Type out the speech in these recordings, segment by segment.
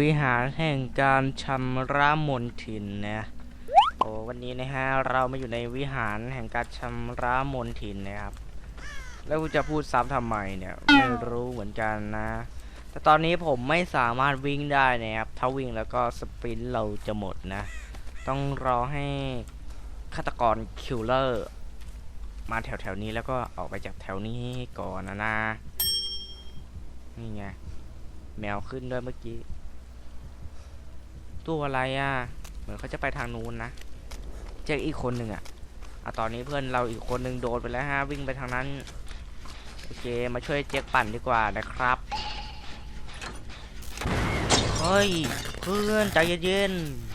วิหารแห่งการชำระมนทินนะโอ้วันนี้นะฮะเรามาอยู่ในวิหารแห่งการชำระมนทินนะครับ แล้วกูจะพูดซ้ำทำไมเนี่ยไม่รู้เหมือนกันนะ แต่ตอนนี้ผมไม่สามารถวิ่งได้นะครับถ้าวิ่งแล้วก็สปรินต์เราจะหมดนะ ต้องรอให้ฆาตกรคิลเลอร์มาแถวๆนี้แล้วก็ออกไปจากแถวนี้ก่อนนะนะนี่ไงแมวขึ้นด้วยเมื่อกี้ ตัวอะไรอะ เหมือนเขาจะไปทางนู้นนะเจ๊อีกคนหนึ่งอะอะตอนนี้เพื่อนเราอีกคนหนึ่งโดนไปแล้วฮะวิ่งไปทางนั้นโอเคมาช่วยเจ๊กปั่นดีกว่านะครับเฮ้ยเพื่อนใจเย็นๆ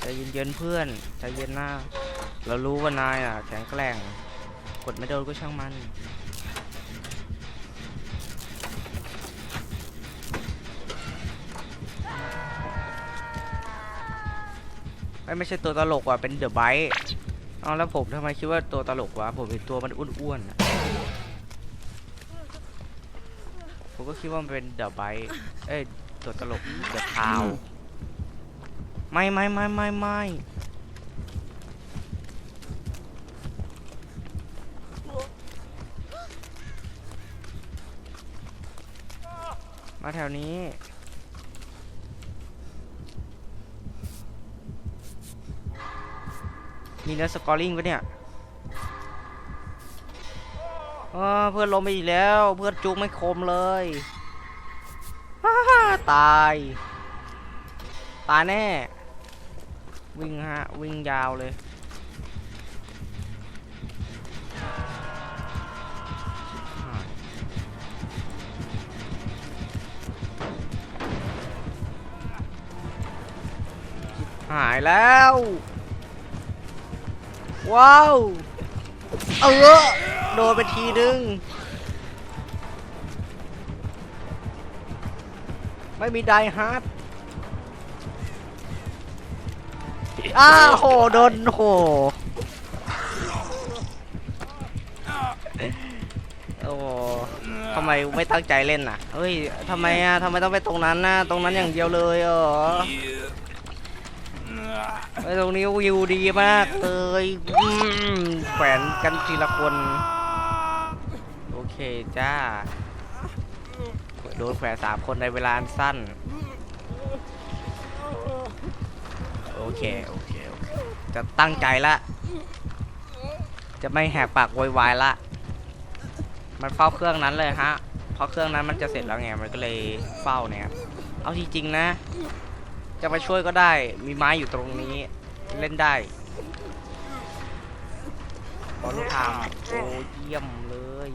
ใจเย็นๆเพื่อนใจเย็นหนะเรารู้ว่านายอะแข็งแกร่งกดไม่โดนก็ช่างมัน ไม่ใช่ตัวตลกว่ะเป็นเดอะไบท์เอาแล้วผมทำไมคิดว่าตัวตลกวะผมเห็นตัวมันอ้วนๆอะผมก็คิดว่ามันเป็นเดอะไบท์เอ้ยตัวตลกเดอะคาวไม่ไม่ไม่ไม่ไม่มาแถวนี้ มีเนื้อสกอร์ลิงปะเนี่ยเพื่อนลมไปอีกแล้ว เพื่อนจุกไม่คมเลยตาย ตายแน่ วิ่งฮะ วิ่งยาวเลย หายแล้ว ว้าว เออ โดนไปทีนึง ไม่มีไดฮาร์ดอ้าโห โดนโห โอ้โหทำไมไม่ตั้งใจเล่นน่ะ เฮ้ย ทำไมอะทำไมต้องไปตรงนั้นน่ะ ตรงนั้นอย่างเดียวเลยเหรอ ไอ้ตรงนี้วิวดีมากเลยแขวนกันทีละคน โอเคจ้า โดนแขวนสามคนในเวลาสั้น โอเค โอเคโอเคจะตั้งใจละ จะไม่แหกปากโวยวายละ มันเฝ้าเครื่องนั้นเลยฮะ เพราะเครื่องนั้นมันจะเสร็จแล้วไง มันก็เลยเฝ้าเนี่ยครับเอาจริงๆนะ จะมาช่วยก็ได้ มีไม้อยู่ตรงนี้ เล่นได้บอลทางโอ้เยี่ยมเลย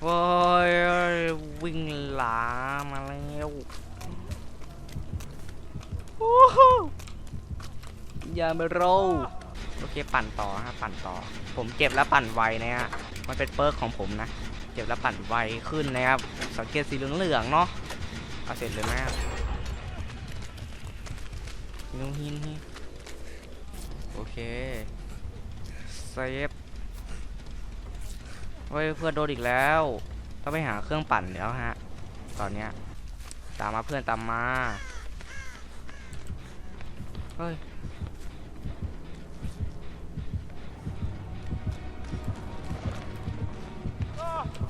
โว้ยวิ่งหลามาแล้วโอ้โหย่ามโรโอเคปั่นต่อฮะปั่นต่อ ผมเก็บแล้วปั่นไวนะฮะ มันเป็นเปิร์กของผมนะ เก็บแล้วปั่นไวขึ้นนะครับ สังเกตสีเหลืองๆเนาะเอาเสร็จเลยแม่นูหินโอเคเซฟเฮ้ยเพื่อนโดนอีกแล้วต้องไปหาเครื่องปั่นแล้วฮะ ตอนเนี้ยตามมาเพื่อนตามมา เฮ้ย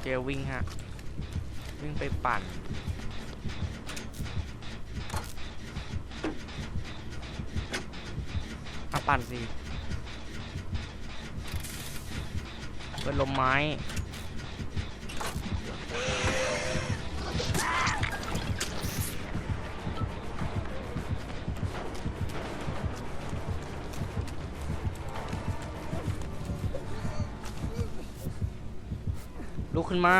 โอเควิ่งฮะ วิ่งไปปั่นมาปั่นสิเป็นลมไม้ ลุกขึ้นมา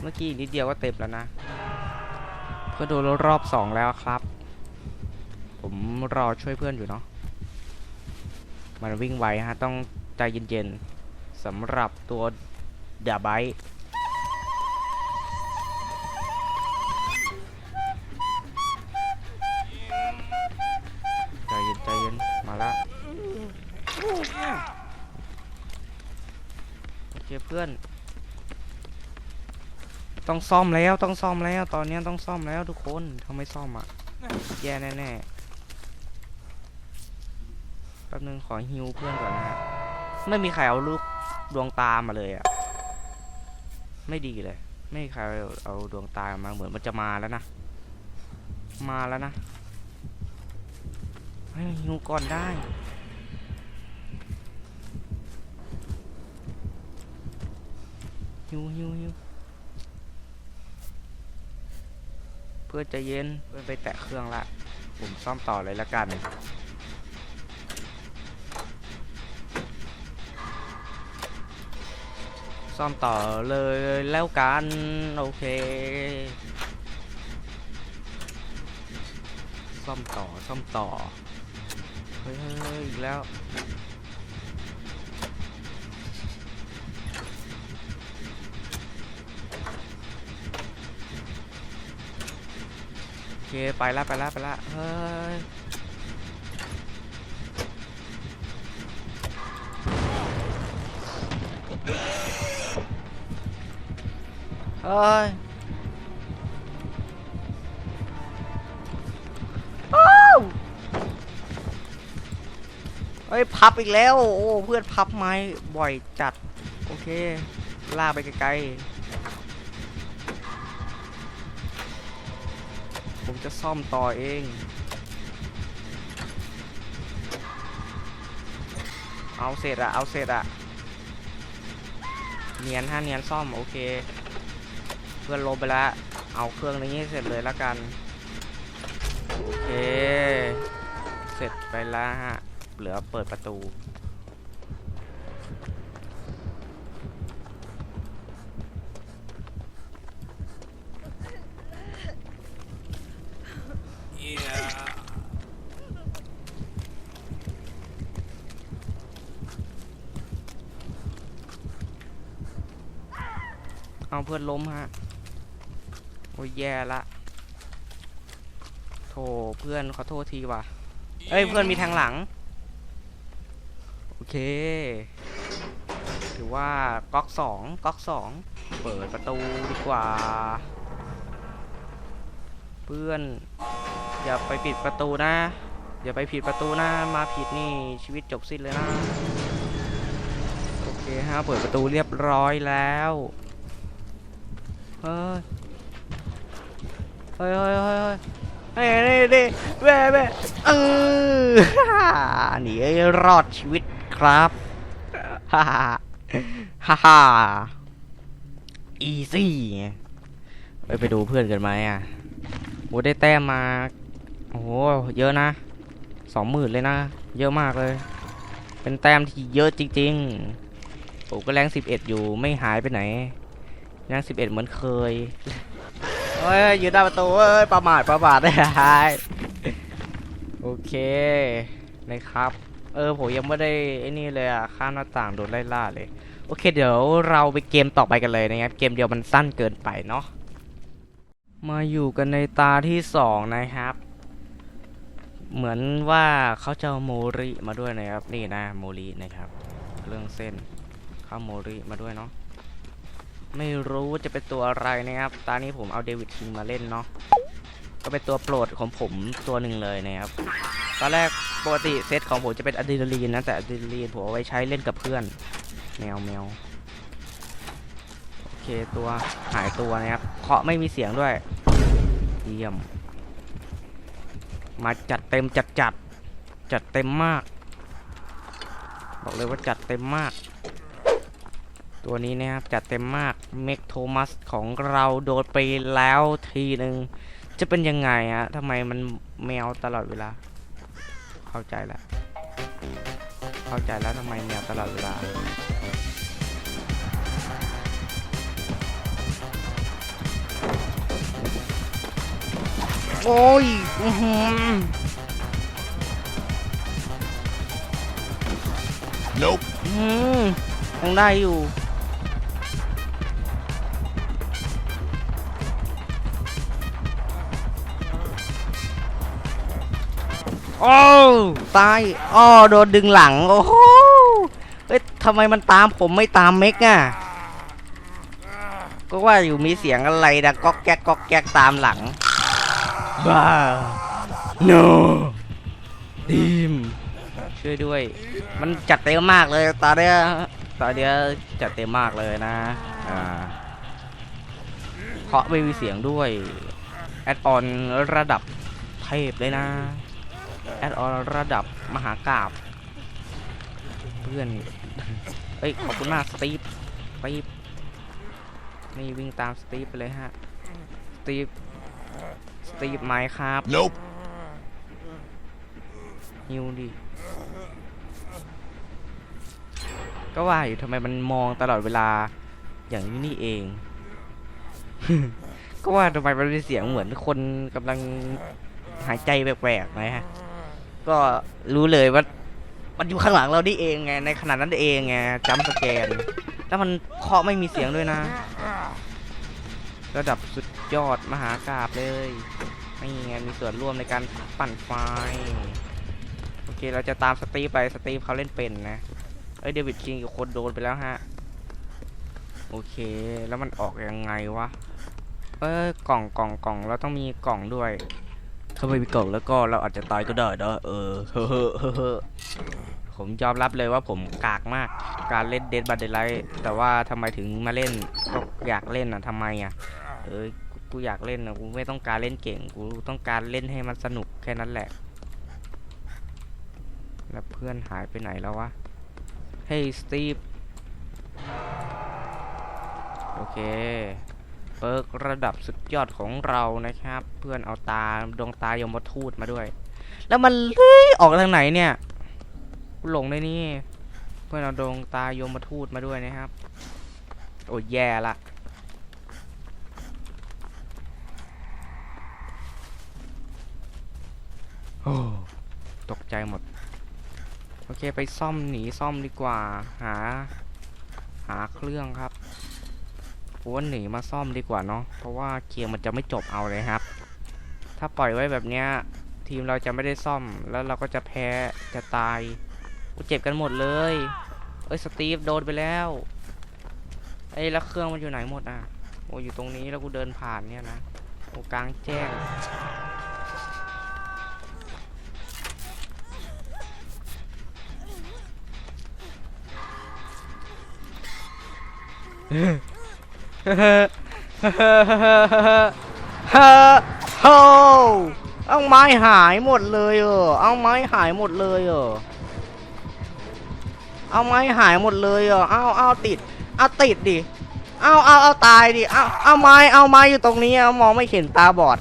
เมื่อกี้นิดเดียวก็เต็มแล้วนะ เพื่อโดนรอบสองแล้วครับ ผมรอช่วยเพื่อนอยู่เนาะ มันวิ่งไวฮะ ต้องใจเย็นๆสำหรับตัวดาไบ เพื่อน ต้องซ่อมแล้วต้องซ่อมแล้ว ตอนนี้ต้องซ่อมแล้วทุกคนถ้าไม่ซ่อมอะ แย่แน่ๆแป๊บนึงขอฮิวเพื่อนก่อนนะฮะไม่มีใครเอาลูกดวงตามาเลยอะ ไม่ดีเลย ไม่มีใครเอาเอาดวงตามาเหมือนมันจะมาแล้วนะ มาแล้วนะให้ฮิวก่อนได้ิวฮิวฮิวเพื่อจะเย็นเพื่อนไปแตะเครื่องละ ผมซ่อมต่อเลยละกัน ซ่อมต่อเลยแล้วกัน โอเค ซ่อมต่อซ่อมต่อ เฮ้ยอีกแล้ว เคไปละไปละไปละเฮ้ยเฮ้ยอ้าวเฮ้ยพับอีกแล้ว โอ้เพื่อนพับไม้บ่อยจัด โอเคลากไปไกลๆ ผมจะซ่อมต่อเองเอาเสร็จอะเอาเสร็จอะเนียนห้าเนียนซ่อมโอเค เพื่อนลบไปแล้วเอาเครื่องนี้เสร็จเลยแล้วกันโอเค เสร็จไปแล้วฮะ เหลือเปิดประตู เอาเพื่อนล้มฮะ โอ้ยแย่ละ โถเพื่อนขอโทษทีว่ะ เอ้ยเพื่อนมีทางหลัง โอเค ถือว่าก๊อกสองก๊อกสองเปิดประตูดีกว่า เพื่อน อย่าไปปิดประตูนะ อย่าไปผิดประตูนะ มาผิดนี่ชีวิตจบสิ้นเลยนะ โอเคฮะเปิดประตูเรียบร้อยแล้ว เฮ้ยเฮ้ยเฮ้ยเฮ้ยเฮ้ยเฮ้ยนี่นี่แม่แม่เออหนีรอดชีวิตครับฮ่าฮ่าฮ่าฮ่าอีซี่ไปไปดูเพื่อนกันไหมอะโอ้ได้แต้มมา โอ้โห เยอะนะ สองหมื่นเลยนะ เยอะมากเลย เป็นแต้มที่เยอะจริงๆผมก็แรงสิบเอ็ดอยู่ไม่หายไปไหน ยังสิบเอ็ดเหมือนเคยเฮ้ยยืนหน้าประตูเอ้ยประมาทประมาทได้โอเคนะครับ เออผมยังไม่ได้ไอ้นี่เลยอะข้ามหน้าต่างโดนไล่ล่าเลย โอเค เดี๋ยวเราไปเกมต่อไปกันเลยนะครับ เกมเดียวมันสั้นเกินไปเนาะมาอยู่กันในตาที่สองนะครับ เหมือนว่าเขาจะโมริมาด้วยนะครับนี่นะโมรินะครับ เรื่องเส้นเข้าโมริมาด้วยเนาะ ไม่รู้จะเป็นตัวอะไรนะครับ ตอนนี้ผมเอาเดวิดคิงมาเล่นเนาะ ก็เป็นตัวโปรดของผมตัวหนึ่งเลยนะครับ ตอนแรกปกติเซตของผมจะเป็นอะดรีนาลีนนะ แต่อะดรีนาลีนผมเอาไว้ใช้เล่นกับเพื่อน แมวแมวโอเคตัวหายตัวนะครับ เคาะไม่มีเสียงด้วย เยี่ยม มาจัดเต็มจัดจัดจัดเต็มมาก บอกเลยว่าจัดเต็มมาก ตัวนี้นะครับจัดเต็มมากเมกโทมัสของเราโดนไปแล้วทีหนึ่งจะเป็นยังไงฮะทำไมมันแมวตลอดเวลา เข้าใจแล้ว เข้าใจแล้วทำไมแมวตลอดเวลาโอ้ยอื้อหือ Nope. อืมยังได้อยู่ โอ้วตายอ้อโดนดึงหลัง โอ้โหเอ้ยทำไมมันตามผมไม่ตามเม็กอะก็ว่าอยู่มีเสียงอะไรดังก๊อกแก๊กก๊อกแก๊กตามหลัง บ้า no ดีมช่วยด้วย มันจัดเต็มมากเลยตอนเนี้ยตอนเนี้ยจัดเต็มมากเลยนะ อ่าเคาะไม่มีเสียงด้วย แอดออนระดับเทพเลยนะ แอดออนระดับมหากราบเพื่อน เอ้ย ขอบคุณมากสตีฟสตีฟนี่วิ่งตามสตีฟไปเลยฮะ สตีฟ สตีฟไหมครับ Nope. ฮิวดิ ก็ว่าอยู่ทำไมมันมองตลอดเวลาอย่างนี้นี่เอง ก็ว่าทำไมมันเป็นเสียงเหมือนคนกำลังหายใจแปลกๆนะฮะ ก็รู้เลยว่า มันอยู่ข้างหลังเรานี่เองไงในขนาดนั้นเองไงจัมสแกน แล้วมันเคาะไม่มีเสียงด้วยนะ ระดับสุดยอดมหากราบเลยนี่ไงมีส่วนร่วมในการปั่นไฟโอเคเราจะตามสตีฟไปสตีฟเขาเล่นเป็นนะเอ้ยเดวิดคิงกับคนโดนไปแล้วฮะโอเคแล้วมันออกยังไงวะเอ้ยกล่องกล่องกล่องเราต้องมีกล่องด้วย ถ้าไม่มีกล่องแล้วก็เราอาจจะตายก็ได้นะเออเฮ้อเฮ้อเฮ้อผมยอมรับเลยว่าผมกากมาก การเล่นเดดบัตเดลไลท์แต่ว่าทำไมถึงมาเล่นก็อยากเล่นอะทำไมอะเอ้ยกูกูอยากเล่นอะกูไม่ต้องการเล่นเก่งกูต้องการเล่นให้มันสนุกแค่นั้นแหละ แล้วเพื่อนหายไปไหนแล้ววะเฮ้ยสตีฟโอเค เปิร์กระดับสุดยอดของเรานะครับ เพื่อนเอาตาดวงตายมทูตมาด้วย แล้วมันเลื้อยออกทางไหนเนี่ยกูหลงในนี่ เพื่อนเอาดวงตายมทูตมาด้วยนะครับ โอ้แย่ละโอ้ตกใจหมด โอเคไปซ่อมหนีซ่อมดีกว่า หา หาเครื่องครับ ผมว่าหนีมาซ่อมดีกว่าเนาะเพราะว่าเกมมันจะไม่จบเอาเลยครับ ถ้าปล่อยไว้แบบเนี้ยทีมเราจะไม่ได้ซ่อมแล้วเราก็จะแพ้จะตายกูเจ็บกันหมดเลย เอ้ยสตีฟโดนไปแล้วเอ้ยแล้วเครื่องมันอยู่ไหนหมดอะโอ้อยู่ตรงนี้แล้วกูเดินผ่านเนี่ยนะโอ้กลางแจ้งเฮ้ โฮเอาไม้หายหมดเลยเออเอาไม้หายหมดเลยเออเอาไม้หายหมดเลยเออเอาเอาติดเอาติดดิเอาเอาเอาตายดิเอาเอาไม้เอาไม้อยู่ตรงนี้เอามองไม่เห็นตาบอด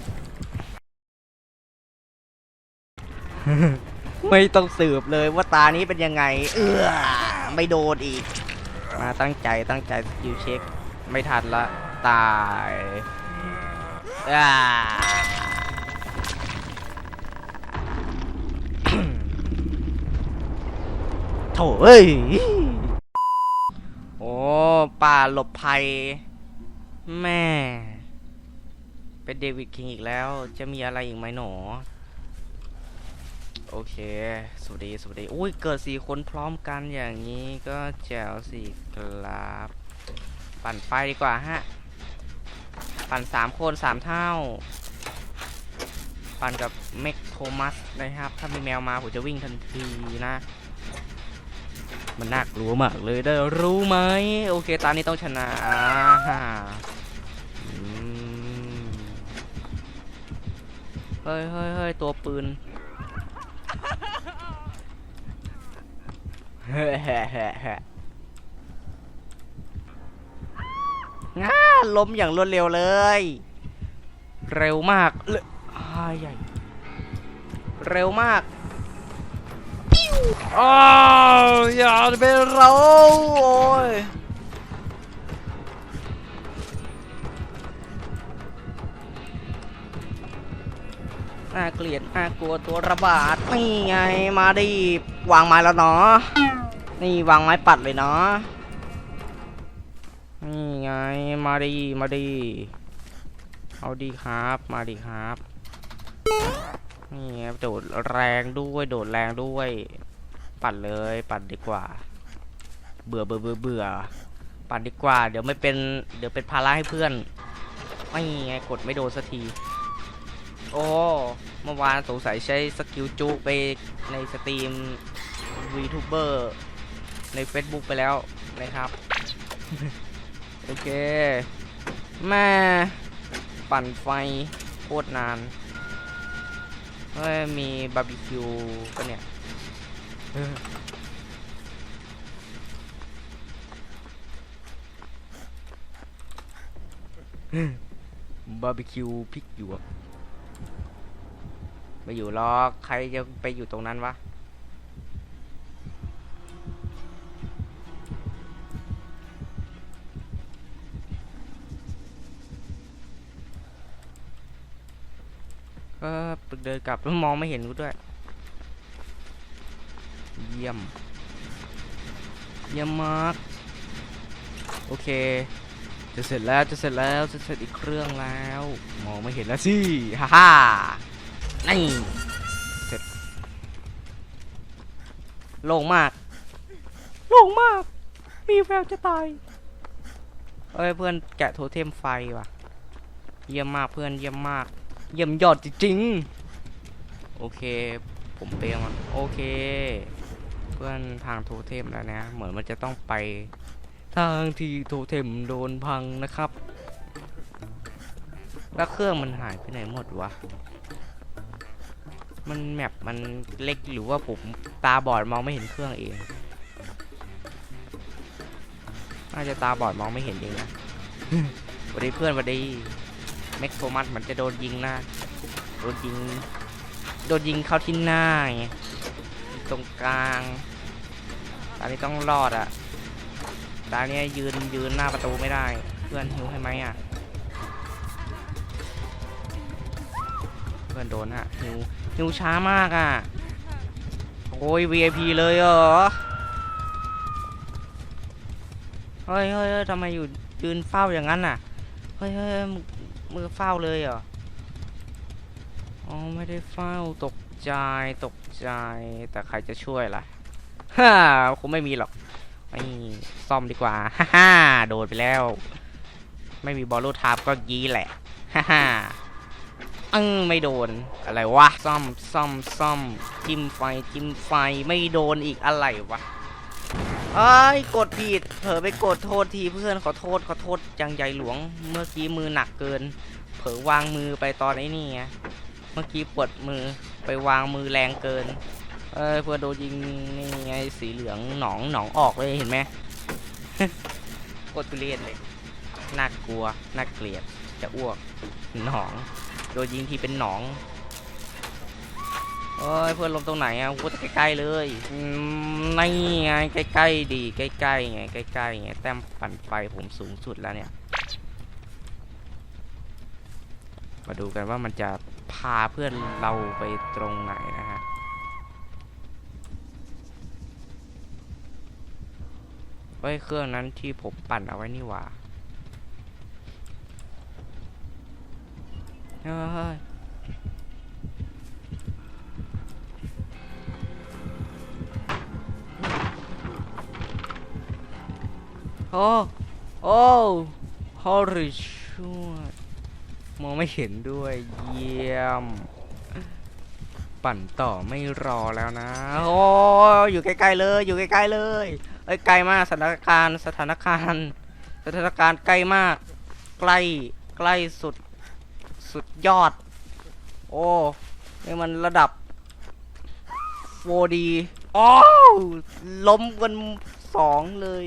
ไม่ต้องสืบเลยว่าตานี้เป็นยังไง เออไม่โดนอีก มาตั้งใจตั้งใจสกิลเช็ค ไม่ทันละ ตายอ่าโถ่เอ้ย โอ้ ป่าหลบภัย แม่ เป็นเดวิดคิงอีกแล้ว จะมีอะไรอีกไหมหนอ โอเค สวัสดี สวัสดี อุ้ย เกิดสี่คนพร้อมกันอย่างนี้ก็แจ๋วสิครับ ปั่นไฟดีกว่าฮะ ปั่นสามคนสามเท่า ปั่นกับเมกโทมัสนะครับ ถ้ามีแมวมาผมจะวิ่งทันทีนะ มันน่ากลัวมากเลยได้รู้ไหม โอเค ตอนนี้ต้องชนะอ่าเฮ้ยเฮ้ยเฮ้ยตัวปืนเฮ้เฮ้เฮ้เง่าล้มอย่างรวดเร็วเลย เร็วมากเลยอ้ายใหญ่เร็วมากอ้าวอย่าเป็นเรา โอ้ยน่าเกลียดน่ากลัวตัวระบาด นี่ไง มาดิ วางไม้แล้วเนาะ นี่วางไม้ปัดเลยเนาะ นี่ไง มาดีมาดี เอาดีครับ มาดีครับ นี่ครับโดดแรงด้วย โดดแรงด้วย ปัดเลย ปัดดีกว่า เบื่อเบื่อเบื่อเบื่อ ปั่นดีกว่า เดี๋ยวไม่เป็น เดี๋ยวเป็นภาระให้เพื่อน ไม่ไง กดไม่โดนสักที โอ้ เมื่อวานสงสัยใช้สกิลจุไปในสตรีม VTuber ใน Facebook ไปแล้วนะครับ โอเคแม่ปั่นไฟโคตรนานเฮ้ยมีบาร์บีคิวปะเนี่ยบาร์บีคิวพริกหยวกไม่อยู่หรอกใครจะไปอยู่ตรงนั้นวะ กลับแล้วมองไม่เห็นกูด้วย เยี่ยม เยี่ยมมาก โอเค จะเสร็จแล้ว จะเสร็จแล้ว จะเสร็จอีกเครื่องแล้ว มองไม่เห็นแล้วสิ ฮ่าฮ่านี่เสร็จ โล่งมาก โล่งมาก มีแววจะตายเอ้ยเพื่อนแกะโทเทมไฟว่ะ เยี่ยมมากเพื่อนเยี่ยมมาก เยี่ยมยอดจริงๆ โอเค ผมเปย์มันโอเค เพื่อนทางโทเทมแล้วนะ เหมือนมันจะต้องไปทางที่โทเทมโดนพังนะครับ แล้วเครื่องมันหายไปไหนหมดวะ มันแมปมันเล็กหรือว่าผมตาบอดมองไม่เห็นเครื่องเองน่าจะตาบอดมองไม่เห็นเองนะวัสดีเพื่อนวัสดีเม็กโทมัสมันจะโดนยิงน้าโดนยิง โดนยิงเข้าที่หน้าไงตรงกลางตอนนี้ต้องรอดอะตอนนี้ยยืนยืนหน้าประตูไม่ได้ เพื่อนหิวให้ไหมอะเพื่อนโดนฮะหิวหิวช้ามากอะโอ้ย VIP เลยเหรอเฮ้ยเฮ้ยเฮ้ยทำไมอยู่ยืนเฝ้าอย่างนั้นน่ะ เฮ้ยเฮ้ยมือเฝ้าเลยเหรอ อ๋อไม่ได้เฝ้าตกใจตกใจ แต่ใครจะช่วยล่ะฮ่าคงไม่มีหรอกไอ้ซ่อมดีกว่าฮ่าฮ่าโดนไปแล้ว ไม่มีบอลลูทาร์ปก็ยี้แหละฮ่าฮ่าอึ้งไม่โดนอะไรวะซ่อมซ่อมซ่อมจิ้มไฟจิ้มไฟไม่โดนอีกอะไรวะเอ้กดผิดเผลอไปกดโทษทีเพื่อนขอโทษขอโทษยังใหญ่หลวง เมื่อกี้มือหนักเกิน เผลอวางมือไปตอนไอ้นี่ไง เมื่อกี้ปวดมือไปวางมือแรงเกิน เอ้ยเพื่อโดนยิงนี่ไงสีเหลืองหนองหนองออกเลยเห็นไหมโคตรทุเรศเลย น่ากลัว น่าเกลียด จะอ้วก หนอง โดนยิงทีเป็นหนองเอ้ยเพื่อนลมตรงไหนอะพูดใกล้ๆเลยนี่ไงใกล้ๆดีใกล้ๆไงใกล้ๆไงแต้มปั่นไฟผมสูงสุดแล้วเนี่ย มาดูกันว่ามันจะ พาเพื่อนเราไปตรงไหนนะฮะเฮ้ยเครื่องนั้นที่ผมปั่นเอาไว้นี่หว่าเฮ้ยโอ้ โอ้ฮอริชัว มองไม่เห็นด้วย เยี่ยม ปั่นต่อไม่รอแล้วนะ โอ้อยู่ใกล้ๆเลย อยู่ใกล้ๆเลยเอ้ยไกลมากสถานการณ์สถานการณ์สถานการณ์ใกล้มาก ใกล้ใกล้สุดสุดยอด โอ้นี่มันระดับ 4D โอ้ล้มกันสองเลย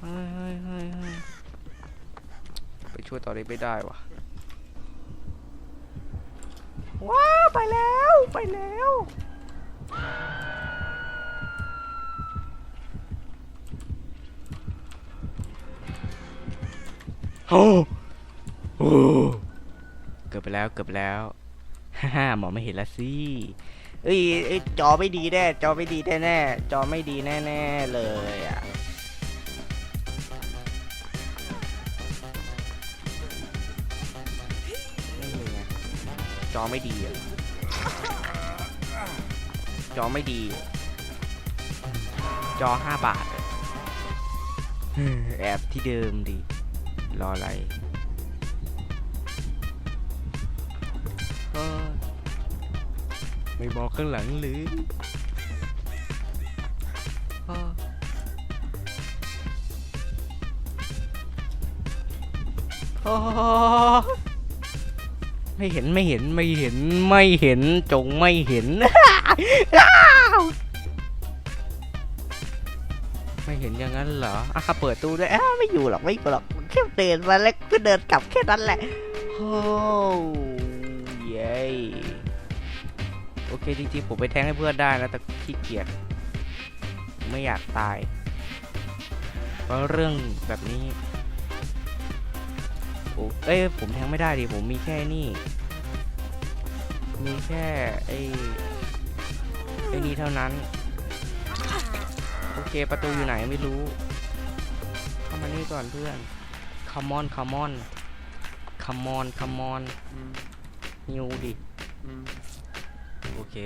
เฮ้ยเฮ้ยเฮ้ย ไปช่วยต่อได้ไม่ได้วะว้าวไปแล้วไปแล้วโอ้โอ้เกือบไปแล้วเกือบไปแล้วฮ่าๆหมอไม่เห็นละสิเอ้ยเอ้ยจอไม่ดีแน่จอไม่ดีแน่แน่ๆจอไม่ดีแน่แน่ๆเลยอะ อไม่ดีอะจอไม่ดี จอ5บาทอะแอบที่เดิมดิรออะไรเฮ้ยไม่บอกข้างหลังหรือเฮ้ยโอ้ ไม่เห็นไม่เห็นไม่เห็นไม่เห็นจงไม่เห็น ไม่เห็นอย่างนั้นเหรออะเปิดตู้ด้วยอ้าไม่อยู่หรอกไม่อยู่หรอกแค่เดินมาแล้วก็เดินกลับแค่นั้นแหละโอ้เย้โอเคจริงๆผมไปแทงให้เพื่อนได้นะแต่ขี้เกียจไม่อยากตายเพราะเรื่องแบบนี้ เอ้ยผมแทงไม่ได้ดิผมมีแค่นี่ มีแค่ไอ้ไอ้นี่เท่านั้น โอเคประตูอยู่ไหนไม่รู้ เข้ามานี่ก่อนเพื่อน come on come on come on come on นิวดิโอเค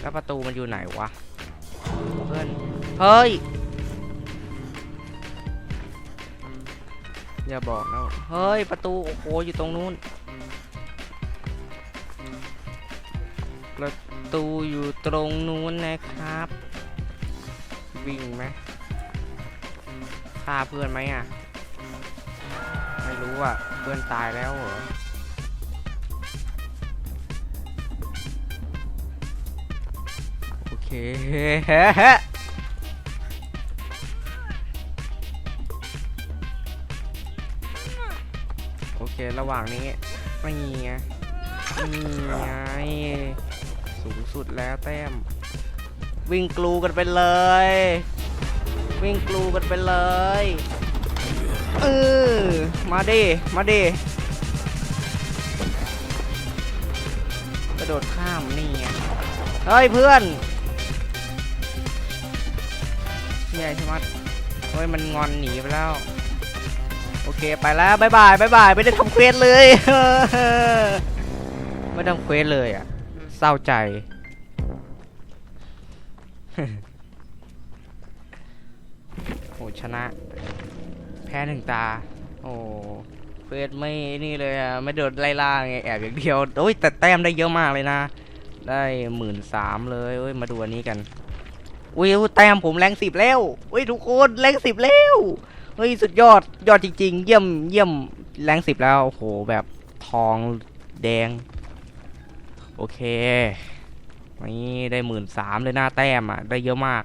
แล้วประตูมันอยู่ไหนวะ เพื่อน เฮ้ย อย่าบอกนะเฮ้ย ประตู โอ้โห อยู่ตรงนู้น ประตูอยู่ตรงนู้นนะครับ วิ่งไหมฆ่าเพื่อนไหมอะ ไม่รู้อะ เพื่อนตายแล้วเหรอโอเค ว่างนี้ไม่ไงนี่ไงสูงสุดแล้วแต้ม วิ่งกลูกันไปเลย วิ่งกลูกันไปเลยเออมาดิมาดิกระโดดข้ามนี่ไงเฮ้ยเพื่อนใหญ่ใช่ไหมเฮ้ยมันงอนหนีไปแล้ว เคไปแล้วบายบายบายบายไม่ได้ทำเควสเลย ไม่ทำเควสเลยอะ เศร้าใจ โอ้ชนะ แพ้หนึ่งตา โอ้เฟสไม่นี่เลยอะ ไม่โดดไล่ล่าไงแอบอย่างเดียวโอ้ยแต่แต้มได้เยอะมากเลยนะ ได้หมื่นสามเลยเอ้ยมาดูอันนี้กันอุ้ยแต้มผมแรงสิบแล้วอุ้ยทุกคนแรงสิบแล้ว เฮ้ยสุดยอดยอดจริง ๆ เยี่ยมเยี่ยมแรงสิบแล้วโอ้โหแบบทองแดง โอเคนี่ได้หมื่นสามเลยหน้าแต้มอะได้เยอะมาก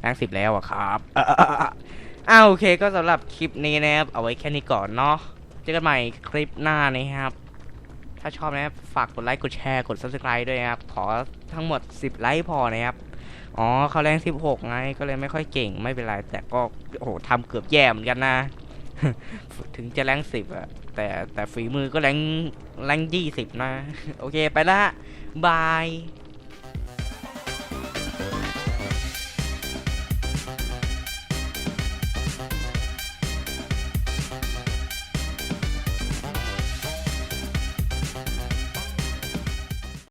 แรงสิบแล้วอะครับอ้าวโอเคก็สำหรับคลิปนี้นะครับเอาไว้แค่นี้ก่อนเนาะเจอกันใหม่คลิปหน้านะครับ ถ้าชอบนะครับฝากกดไลค์กดแชร์กด subscribe ด้วยนะครับ ขอทั้งหมด 10 ไลค์พอนะครับ อ๋อเขาแรงสิบหกไง ก็เลยไม่ค่อยเก่งไม่เป็นไร แต่ก็โอ้โหทำเกือบแย่เหมือนกันนะ ถึงจะแรงสิบอะแต่แต่ฝีมือก็แรงแรงจี้สิบนะ โอเคไปละบาย